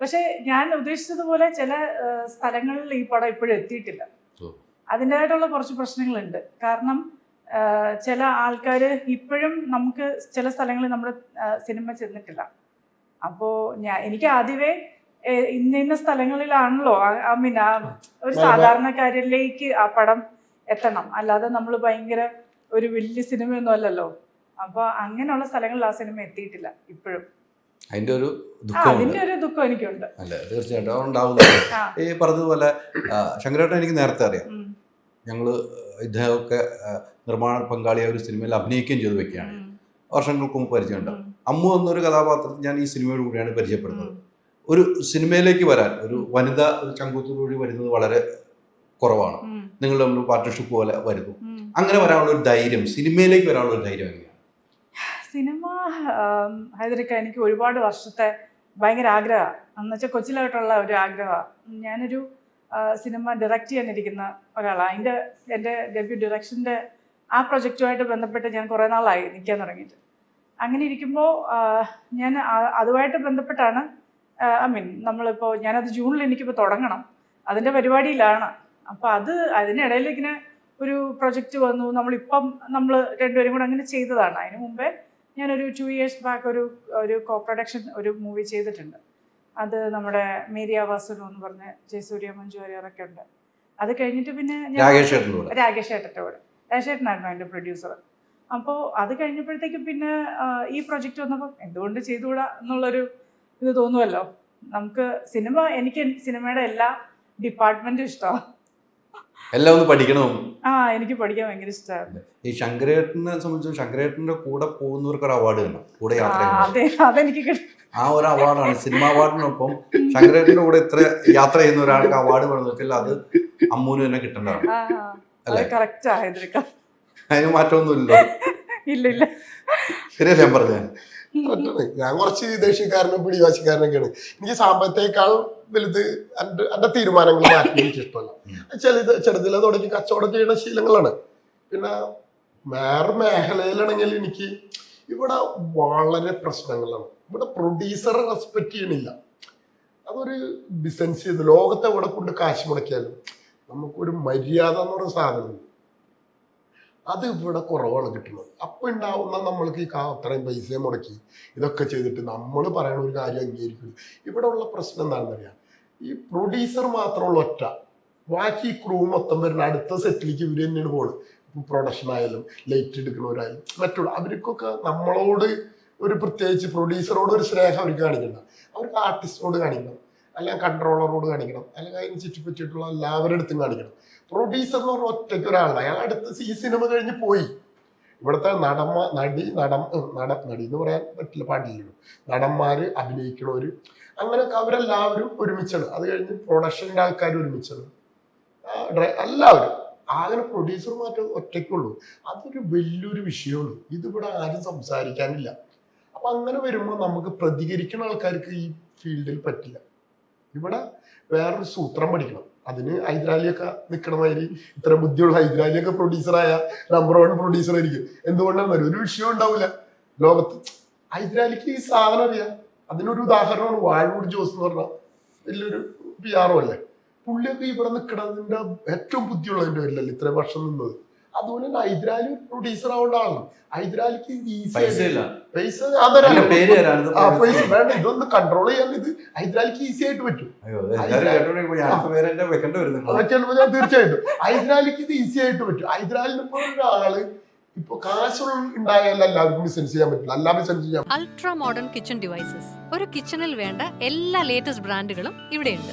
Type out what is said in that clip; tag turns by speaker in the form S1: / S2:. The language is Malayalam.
S1: പക്ഷെ ഞാൻ ഉദ്ദേശിച്ചതുപോലെ ചില സ്ഥലങ്ങളിൽ ഈ പടം ഇപ്പോഴും എത്തിയിട്ടില്ല. അതിന്റെതായിട്ടുള്ള കുറച്ച് പ്രശ്നങ്ങളുണ്ട്. കാരണം ചില ആൾക്കാർ ഇപ്പോഴും നമുക്ക് ചില സ്ഥലങ്ങളിൽ നമ്മുടെ സിനിമ ചെന്നിട്ടില്ല. അപ്പോൾ ഞാൻ എനിക്ക് ആദ്യമേ ഇന്ന ഇന്ന സ്ഥലങ്ങളിലാണല്ലോ ഐ മീൻ ആ ഒരു സാധാരണക്കാരിലേക്ക് ആ പടം എത്തണം. അല്ലാതെ നമ്മൾ ഭയങ്കര ഒരു വലിയ സിനിമയൊന്നും അല്ലല്ലോ. അപ്പൊ അങ്ങനെയുള്ള സ്ഥലങ്ങളിൽ ആ സിനിമ എത്തിയിട്ടില്ല ഇപ്പോഴും.
S2: അതിന്റെ ഒരു ദുഃഖമുണ്ട്.
S1: അതിന്റെ ഒരു ദുഃഖം എനിക്കുണ്ട്.
S2: അല്ല തീർച്ചയായിട്ടും ഈ പറഞ്ഞതുപോലെ ശങ്കരേട്ടൻ എനിക്ക് നേരത്തെ അറിയാം. ഞങ്ങൾ ഇദ്ദേഹമൊക്കെ നിർമ്മാണ പങ്കാളിയായ ഒരു സിനിമയിൽ അഭിനയിക്കുകയും ചെയ്തു വെക്കുകയാണ്. വർഷങ്ങൾക്ക് മുമ്പ് പരിചയമുണ്ട്.
S1: ഉണ്ടാവും
S2: അമ്മു എന്നൊരു കഥാപാത്രത്തെ ഞാൻ ഈ സിനിമയോട് കൂടിയാണ് പരിചയപ്പെടുന്നത്. ഒരു സിനിമയിലേക്ക് വരാൻ ഒരു വനിത ഒരു ചങ്കൂത്തോടു കൂടി വരുന്നത് വളരെ കുറവാണ്.
S1: നിങ്ങളുടെ
S2: നിങ്ങൾ തമ്മിൽ പാർട്ട്ണർഷിപ്പ് പോലെ വരുന്നു. അങ്ങനെ വരാനുള്ള ഒരു ധൈര്യം സിനിമയിലേക്ക് വരാനുള്ള ഒരു ധൈര്യം എങ്ങനെയാണ്?
S1: ഹൈദരക്ക എനിക്ക് ഒരുപാട് വർഷത്തെ ഭയങ്കര ആഗ്രഹമാണ്. എന്ന് വെച്ചാൽ കൊച്ചിലായിട്ടുള്ള ഒരു ആഗ്രഹമാണ്. ഞാനൊരു സിനിമ ഡയറക്റ്റ് ചെയ്യാനിരിക്കുന്ന ഒരാളാണ് അതിന്റെ എന്റെ ഡെബ്യൂ ഡയറക്ഷന്റെ ആ പ്രൊജക്റ്റുമായിട്ട് ബന്ധപ്പെട്ട് ഞാൻ കുറേ നാളായി നിൽക്കാൻ തുടങ്ങിയിട്ട്. അങ്ങനെ ഇരിക്കുമ്പോൾ ഞാൻ അതുമായിട്ട് ബന്ധപ്പെട്ടാണ് ഐ മീൻ നമ്മളിപ്പോൾ ഞാനത് ജൂണിൽ എനിക്കിപ്പോൾ തുടങ്ങണം. അതിന്റെ പരിപാടിയിലാണ്. അപ്പോൾ അത് അതിനിടയിൽ ഇങ്ങനെ ഒരു പ്രൊജക്റ്റ് വന്നു. നമ്മളിപ്പം നമ്മൾ രണ്ടുപേരും കൂടെ അങ്ങനെ ചെയ്തതാണ്. അതിന് മുമ്പേ ഞാനൊരു ടു ഇയേഴ്സ് ബാക്ക് ഒരു ഒരു കോ പ്രൊഡക്ഷൻ ഒരു മൂവി ചെയ്തിട്ടുണ്ട്. അത് നമ്മുടെ മേരിയ വാസുലു എന്ന് പറഞ്ഞ ജയസൂര്യ മഞ്ജു വാര്യറൊക്കെ ഉണ്ട്. അത് കഴിഞ്ഞിട്ട് പിന്നെ ഞാൻ-
S2: രാകേഷ് ഏട്ടന്റെ
S1: രാകേഷ് ഏട്ടനായിരുന്നു അതിന്റെ പ്രൊഡ്യൂസർ അപ്പോൾ അത് കഴിഞ്ഞപ്പോഴത്തേക്കും പിന്നെ ഈ പ്രൊജക്റ്റ് വന്നപ്പോൾ എന്തുകൊണ്ട് ചെയ്തുകൂടാ എന്നുള്ളൊരു ഇത് തോന്നുമല്ലോ നമുക്ക് സിനിമ എനിക്ക് സിനിമയുടെ എല്ലാ ഡിപ്പാർട്ട്മെന്റും ഇഷ്ടമാണ്
S2: എല്ലാം ഒന്ന് പഠിക്കണം.
S1: ആ എനിക്ക് പഠിക്കാൻ ഭയങ്കര ഇഷ്ടമാണ്
S2: ഈ ശങ്കരേട്ടനെ സംബന്ധിച്ച് ശങ്കരേട്ടന്റെ കൂടെ പോകുന്നവർക്ക് ഒരു അവാർഡ് കിട്ടണം കൂടെ യാത്ര
S1: അതെനിക്ക്
S2: ആ ഒരു അവാർഡാണ് സിനിമ അവാർഡിനൊപ്പം ശങ്കരേട്ടന്റെ കൂടെ ഇത്ര യാത്ര ചെയ്യുന്ന ഒരാൾക്ക് അവാർഡ് പറഞ്ഞാൽ അത് അമ്മൂന് തന്നെ കിട്ടേണ്ടതാണ്. അല്ലേ?
S1: കറക്റ്റ്
S2: അതിന് മാറ്റമൊന്നുമില്ലല്ലോ.
S1: ഇല്ല ഇല്ല
S2: ശരിയല്ലേ ഞാൻ പറഞ്ഞത്?
S3: ഞാൻ കുറച്ച് ദേഷ്യക്കാരനും പിടിവാശിക്കാരനൊക്കെയാണ്. എനിക്ക് സാമ്പത്തേക്കാൾ വലുത് എന്റെ എന്റെ തീരുമാനങ്ങൾ മാറ്റി എനിക്ക് ഇഷ്ടമല്ല. ചിലത് ചെറുതിലെ തുടങ്ങി കച്ചവടം ചെയ്യുന്ന ശീലങ്ങളാണ്. പിന്നെ വേറെ മേഖലയിലാണെങ്കിൽ എനിക്ക് ഇവിടെ വളരെ പ്രശ്നങ്ങളാണ്. ഇവിടെ പ്രൊഡ്യൂസർ റെസ്പെക്ട് ചെയ്യണില്ല. അതൊരു ബിസിനസ് ചെയ്ത് ലോകത്തെ എവിടെ കൊണ്ട് കാശ് മുടക്കിയാലും നമുക്കൊരു മര്യാദ എന്ന് പറയുന്ന സാധനമുണ്ട്. അത് ഇവിടെ കുറവാണ് കിട്ടുന്നത്. അപ്പൊ ഉണ്ടാവുന്ന നമ്മൾക്ക് ഈ അത്രയും പൈസ മുടക്കി ഇതൊക്കെ ചെയ്തിട്ട് നമ്മൾ പറയുന്ന ഒരു കാര്യം അംഗീകരിക്കുന്നു ഇവിടെ ഉള്ള പ്രശ്നം എന്താണെന്ന് അറിയാം? ഈ പ്രൊഡ്യൂസർ മാത്രമുള്ള ഒറ്റ. ബാക്കി ക്രൂ മൊത്തം വരുന്ന അടുത്ത സെറ്റിലേക്ക് ഇവർ തന്നെയാണ് പോകുന്നത് പ്രൊഡക്ഷൻ ആയാലും ലൈറ്റ് എടുക്കുന്നവരായാലും മറ്റുള്ള അവർക്കൊക്കെ നമ്മളോട് ഒരു പ്രത്യേകിച്ച് പ്രൊഡ്യൂസറോട് ഒരു സ്നേഹം അവർക്ക് കാണിക്കണ്ട. അവർക്ക് ആർട്ടിസ്റ്റിനോട് കാണിക്കണം. അല്ലെങ്കിൽ കൺട്രോളറോട് കാണിക്കണം. അല്ലെങ്കിൽ അതിന് ചുറ്റിപ്പറ്റിയിട്ടുള്ള എല്ലാവരുടെ അടുത്തും കാണിക്കണം. പ്രൊഡ്യൂസർ എന്ന് പറഞ്ഞ ഒറ്റയ്ക്ക് ഒരാളാണ് അയാൾ അടുത്ത ഈ സിനിമ കഴിഞ്ഞ് പോയി. ഇവിടുത്തെ നടമ നടി നടൻ ഉം, നട നടി എന്ന് പറയാൻ പറ്റില്ല പാടില്ലല്ലോ. നടന്മാര് അഭിനയിക്കണവര്. അങ്ങനെയൊക്കെ അവരെല്ലാവരും ഒരുമിച്ചാണ്. അത് കഴിഞ്ഞ് പ്രൊഡക്ഷന്റെ ആൾക്കാർ ഒരുമിച്ചാണ്. എല്ലാവരും. അങ്ങനെ പ്രൊഡ്യൂസർ മാറ്റം ഒറ്റയ്ക്കുള്ളൂ അതൊരു വലിയൊരു വിഷയമാണ്. ഇതിവിടെ ആരും സംസാരിക്കാനില്ല. അപ്പൊ അങ്ങനെ വരുമ്പോൾ നമുക്ക് പ്രതികരിക്കുന്ന ആൾക്കാർക്ക് ഈ ഫീൽഡിൽ പറ്റില്ല. ഇവിടെ വേറൊരു സൂത്രം പഠിക്കണം. അതിന് ഹൈദരാലിയൊക്കെ നിൽക്കണ മാതിരി ഇത്ര ബുദ്ധിയുള്ള ഹൈദരാലിയൊക്കെ പ്രൊഡ്യൂസറായ നമ്പർ വൺ പ്രൊഡ്യൂസർ ആയിരിക്കും. എന്തുകൊണ്ടാണ് ഒരു വിഷയം ഉണ്ടാവില്ല. ലോകത്ത് ഹൈദരാലിക്ക് ഈ സാധനം അറിയാം. അതിനൊരു ഉദാഹരണമാണ് വാഴൂർ ജോസ് എന്ന് പറഞ്ഞ വലിയൊരു പി ആറോ അല്ലേ? പുള്ളിയൊക്കെ ഇവിടെ നിൽക്കണതിന്റെ ഏറ്റവും ബുദ്ധിയുള്ളതിന്റെ പേരിലല്ലേ ഇത്രയും വർഷം നിന്നത്? അതുപോലെ തന്നെ ഹൈദരാലി പ്രൊഡ്യൂസർ ആവേണ്ട ആളാണ് ഹൈദരാലിക്ക്
S2: പൈസ
S3: പൈസ വേണ്ട ഇതൊന്ന് കൺട്രോൾ ചെയ്യാൻ ഇത് ഹൈദരാലിക്ക് ഈസി ആയിട്ട് പറ്റും. തീർച്ചയായിട്ടും. ഹൈദരാലിക്ക് ഇത് ഈസി ആയിട്ട് പറ്റും. ഹൈദരാലിന് ഒരാൾ ഇപ്പൊ കാശുള്ള ഉണ്ടായാലും എല്ലാവർക്കും ബിസിനസ് ചെയ്യാൻ പറ്റില്ല എല്ലാ ബിസിനസ് ചെയ്യാൻ
S4: അൾട്രാ മോഡേൺ കിച്ചൺ ഡിവൈസസ് ഒരു കിച്ചണിൽ വേണ്ട എല്ലാ ലേറ്റസ്റ്റ് ബ്രാൻഡുകളും ഇവിടെയുണ്ട്.